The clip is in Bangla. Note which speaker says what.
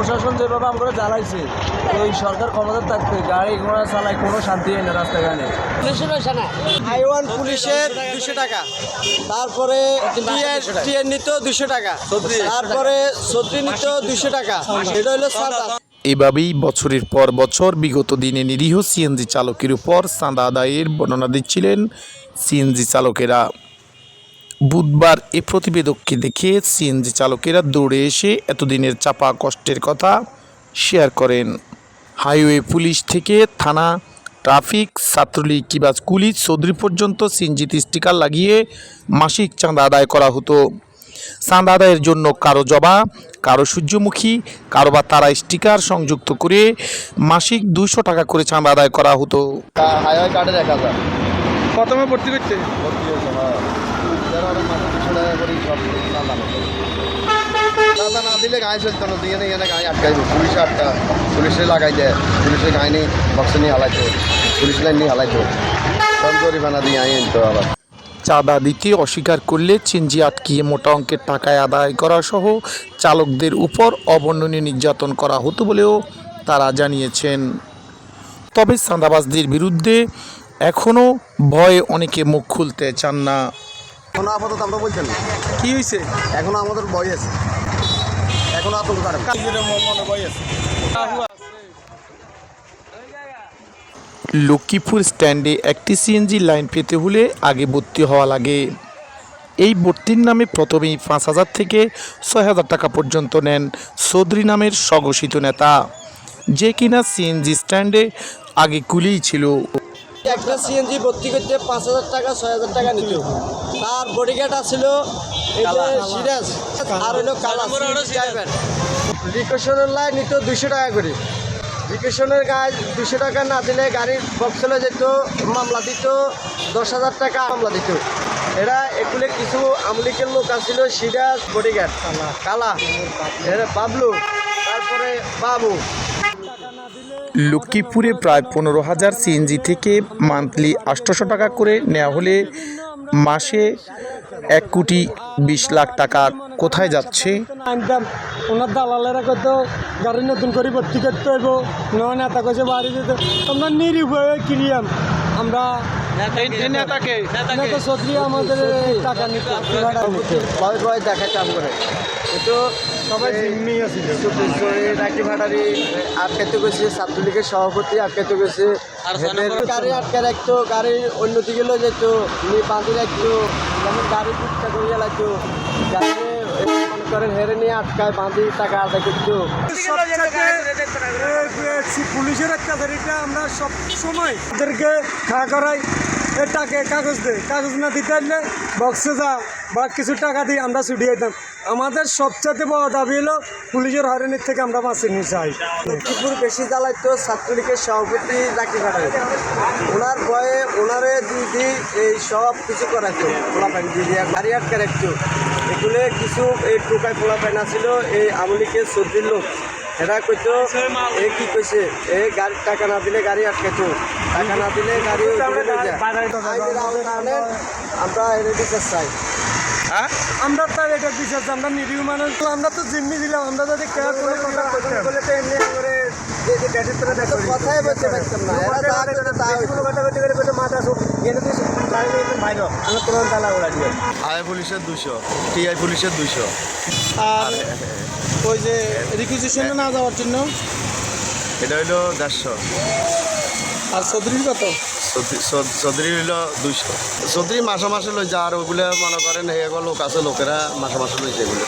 Speaker 1: প্রশাসন যেভাবে আমরা জ্বালাইছে ওই সরকার ক্ষমতা থাকতে গাড়ি ঘোড়া চালায় কোনো শান্তি হয় না রাস্তাঘাটে।
Speaker 2: আইওয়ান পুলিশের দুশো টাকা তারপরে নিত দুশো টাকা তারপরে সত্রি নিত দুশো টাকা এটা হলো সাদা
Speaker 3: এভাবেই বছরের পর বছর বিগত দিনে নিরীহ সিএনজি চালকের উপর চাঁদা আদায়ের বর্ণনা দিচ্ছিলেন সিএনজি চালকেরা। বুধবার এ প্রতিবেদককে দেখে সিএনজি চালকেরা দৌড়ে এসে এতদিনের চাপা কষ্টের কথা শেয়ার করেন। হাইওয়ে পুলিশ থেকে থানা ট্রাফিক ছাত্রলীগ কিংবা কুলি চৌধুরী পর্যন্ত সিএনজিতে স্টিকার লাগিয়ে মাসিক চাঁদা আদায় করা হতো। চাঁদা আদায়ের জন্য কারও জবা কারও সূর্যমুখী কারও বা তারা স্টিকার সংযুক্ত করে মাসিক দুশো টাকা করে চাঁদা আদায় করা হতো।
Speaker 2: হাইওয়ে কার্ডে দেখা যায়।
Speaker 4: প্রথমে ভর্তি করতে।
Speaker 2: ভর্তি হয়েছে চাঁদা পুলিশে লাইন নিয়ে
Speaker 3: চাঁদা দিতে অস্বীকার করলে চিনজি আটকিয়ে মোটা অঙ্কের টাকায় আদায় করা সহ চালকদের উপর অবর্ণনীয় নির্যাতন করা হতো বলেও তারা জানিয়েছেন। তবে চাঁদাবাজদের বিরুদ্ধে এখনও ভয়ে অনেকে মুখ খুলতে চান না।
Speaker 2: এখনও আপাতত আমরা বলছেন না।
Speaker 4: কি হয়েছে
Speaker 2: এখনও আমাদের ভয় আছে। এখনও আতঙ্ক কারণ
Speaker 3: লক্ষ্মীপুর স্ট্যান্ডে একটি সিএনজি লাইন পেতে হলে আগে ভর্তি হওয়া লাগে। এই ভর্তির নামে প্রথমেই পাঁচ হাজার থেকে ছয় হাজার টাকা পর্যন্ত নেন চৌধুরী নামের স্বঘোষিত নেতা। যে কিনা সিএনজি স্ট্যান্ডে আগে কুলিই ছিল।
Speaker 2: একটা সিএনজি ভর্তি করতে পাঁচ হাজার টাকা ছয় হাজার টাকা নিত তার বডিগার্ড আছিল এটা সিরাজ আর হলো ড্রাইভার রিকেশনের লাইন নিত দুশো টাকা করে। রিকেশনের গায়ে দুশো টাকা না দিলে গাড়ির বক্সলে যেত মামলা দিত দশ হাজার টাকা মামলা দিত। এরা এগুলো কিছু আমলিকের লোক আছিল সিরাজ বডিগার্ড কালা। এরা বাবলু তারপরে বাবু।
Speaker 3: লক্ষ্মীপুরে প্রায় পনেরো হাজার সিএনজি থেকে মান্থলি আটশোশো টাকা করে নেওয়া হলে মাসে এক কোটি বিশ লাখ টাকা কোথায় যাচ্ছে?
Speaker 5: ওনার দালালেরা কত গাড়ি নতুন করে ভর্তি করতে হইব নয় নেতা কইছে বাড়ি যেতে আমরা নিরুপায় কিনিয়াম আমরা নেতা আমাদের টাকা নিতে।
Speaker 2: কাম করে। কিন্তু সবাই জিম্মি আছে রাখি ভাড়ারি আটকাইতে গেছে ছাত্রলীগের সভাপতি আটকাইতে গেছে। গাড়ি আটকে রাখতো গাড়ি অন্যদিকে লয়ে যেত নিয়ে বাঁধি রাখতো যেমন গাড়ি ফুটটা করিয়া লাগতো গাড়ি মনে করেন হেরে নিয়ে আটকায় বাঁধি টাকা আদায় করতো।
Speaker 5: পুলিশের অত্যাচারিটা আমরা সব সময় ওদেরকে খা করাই। টাকা কাগজ দে, কাগজ না দিতে পারলে বক্সে যা বা কিছু টাকা দিয়ে আমরা ছুটি যেতাম আমাদের সবচেয়ে বড় দাবি হলো পুলিশের হয়রানির থেকে আমরা বাঁচি নিয়ে চাই
Speaker 2: লক্ষ্মীপুর বেশি জ্বালাইতো ছাত্রলীগের সভাপতি রাখি ভাড়ারি ওনার ভয়ে ওনারে দুই দিন এই সব কিছু করাইতো পোলা প্যান দিয়া গাড়ি আটকে রাখতো এগুলো কিছু এই টোকায় পোলা প্যান আছিল, এই আমলিকে সর্দির লোক। এরা কইতো, এ কি কইছে? এ গাড়ি, টাকা না দিলে গাড়ি আটকাইতো। টাকা না দিলে গাড়ি আওতায় আমরা এর বিচার চাই।
Speaker 5: আমরা তার এটা বিশ্বাস আমরা নিরীহ মানুষ। তো আমরা তো জিম্মি দিলাম আমরা যদি
Speaker 2: তো এমনি করে কথাই বলতে পারতাম না।
Speaker 6: আই পুলিশের দুশো টিআই পুলিশের দুশো
Speaker 4: আর ওই যে রিকুইজিশনে না যাওয়ার জন্য?
Speaker 6: এটা হইল দেড়শো।
Speaker 4: আর সদরির কত?
Speaker 6: সদরি হইল দুইশো। সদরি মাসে মাসে লই যা আর ওগুলো মনে করেন এগুলো লোক আছে, লোকেরা মাসে মাসে লইছে এগুলো।